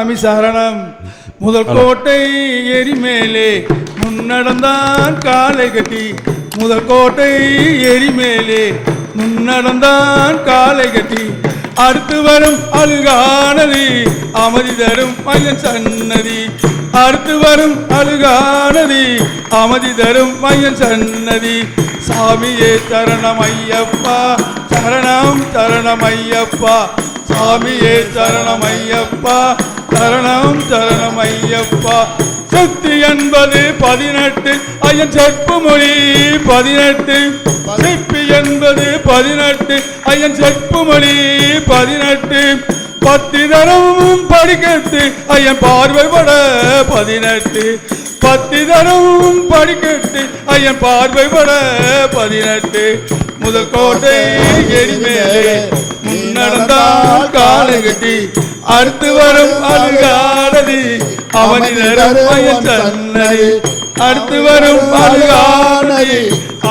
சாமி சரணம். முதல் கோட்டை எரிமேலே முன்னடந்தான் காலை கட்டி. முதல் கோட்டை எரிமேலே முன்னடந்தான் காலை கட்டி. அடுத்து வரும் அழுகானதி அமைதி தரும் மையன் சன்னதி. அடுத்து வரும் அழுகானதி அமைதி தரும் மையன் சன்னதி. சாமியே சரணம் ஐயப்பா சரணம் சரணம் ஐயப்பா. சுவாமியே சரணம் ஐயப்பா சரணம் சரணம் ஐயப்பா சக்தி என்பது பதினெட்டு. ஐயன் செப்பு மொழி பதினெட்டு. சிப்பி என்பது பதினெட்டு. ஐயன் செப்பு மொழி பதினெட்டு. பத்து தரவும் படிக்கட்டு. ஐயன் பார்வைப்பட பதினெட்டு. பத்து தரவும் படிக்கட்டு. ஐயன் பார்வைப்பட பதினெட்டு. முதல் கோட்டை எரிமேலே. முன்னடந்தால் காலை கட்டி அடுத்து வரும் அழுகானதி அவனிதரும் மயன் சன்னதி. அடுத்து வரும் அழுகானதி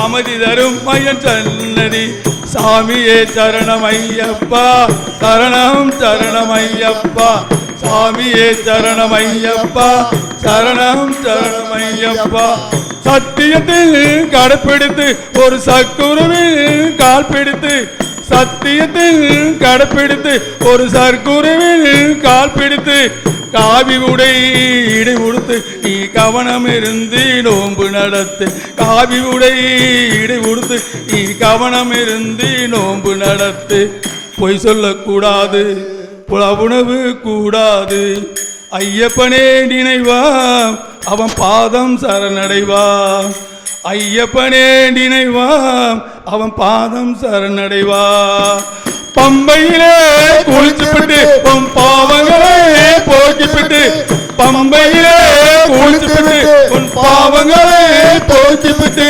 அமைதி தரும் மயன் சன்னதி. சாமியே சரணம் ஐயப்பா சரணம் சரணம் ஐயப்பா சாமியே சரணம் ஐயப்பா சரணம் சரணம் ஐயப்பா சத்தியத்தில் கடைப்பிடித்து ஒரு சக்குருவில் கால் பிடித்து சத்தியத்தில் கடைப்பிடித்து ஒரு சர்க்குருவில் கால் பிடித்து காவி உடை இடை உடுத்து நீ கவனம் இருந்து நோன்பு நடத்து. காவி உடை இடை உடுத்து நீ கவனம் இருந்து நோன்பு நடத்து. பொய் சொல்லக்கூடாது புலவுணவு கூடாது. ஐயப்பனே நினைவா அவன் பாதம் சரணடைவா ஐயப்பனே நினைவாம் அவன் பாதம் சரணடைவா. பம்பையிலே குளிச்சுப்பிட்டு உன் பாவங்களே போக்கிப்பிட்டு பம்பையிலே குளிச்சுப்பிட்டு உன் பாவங்களே போக்கிப்பிட்டு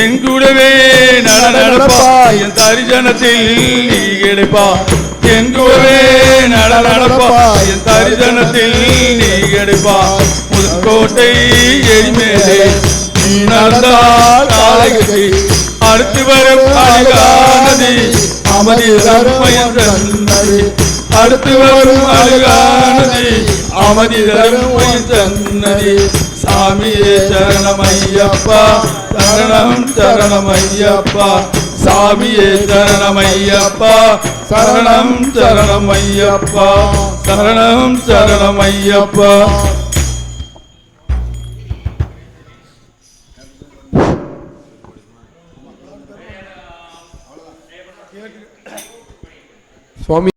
என் கூடவே நட நடப்பா என் தரிசனத்தில் நீ கிடைப்பா. என் கூடவே நட நடப்பா என் தரிசனத்தில் நீ கிடைப்பா. புதுக்கோட்டை எரிமேலே அடுத்து வரும் அழகானதி அமதி தர்மயன் அடுத்து வரும் அழகானதி அமதி தர்மயன் சன்னதி சாமியே சரணமையப்பா. சரணம் சரணமையப்பா. சாமியே சரணமையப்பா. சரணம் சரணமையப்பா. சரணம் சரணமையப்பா. ಸ್ವಾಮಿ